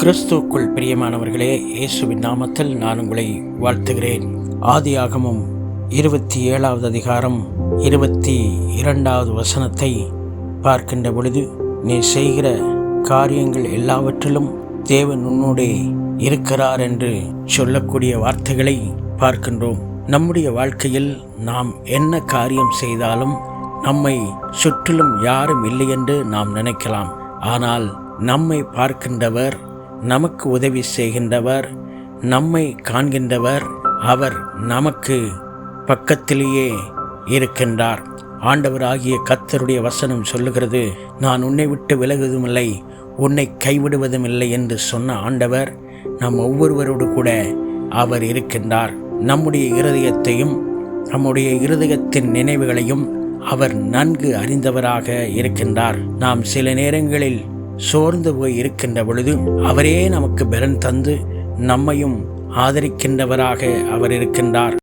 கிறிஸ்துவுக்குள் பிரியமானவர்களே இயேசுவின் நாமத்தில் நான் உங்களை வாழ்த்துகிறேன். ஆதியாகமும் இருபத்தி ஏழாவது அதிகாரம் இருபத்தி இரண்டாவது வசனத்தை பார்க்கின்ற பொழுது நீ செய்கிற காரியங்கள் எல்லாவற்றிலும் தேவன் உன்னோடே இருக்கிறார் என்று சொல்லக்கூடிய வார்த்தைகளை பார்க்கின்றோம். நம்முடைய வாழ்க்கையில் நாம் என்ன காரியம் செய்தாலும் நம்மை சுற்றிலும் யாரும் இல்லை என்று நாம் நினைக்கலாம். ஆனால் நம்மை பார்க்கின்றவர் நமக்கு உதவி செய்கின்றவர் நம்மை காண்கின்றவர் அவர் நமக்கு பக்கத்திலேயே இருக்கின்றார். ஆண்டவராகிய கத்தருடைய வசனம் சொல்லுகிறது நான் உன்னை விட்டு விலகுவதுமில்லை உன்னை கைவிடுவதும் இல்லை என்று சொன்ன ஆண்டவர் நம் ஒவ்வொருவரோடு கூட அவர் இருக்கின்றார். நம்முடைய இருதயத்தையும் நம்முடைய இருதயத்தின் நினைவுகளையும் அவர் நன்கு அறிந்தவராக இருக்கின்றார். நாம் சில நேரங்களில் சோர்ந்து போய் இருக்கின்ற பொழுது அவரே நமக்கு பலன் தந்து நம்மையும் ஆதரிக்கின்றவராக அவர் இருக்கின்றார்.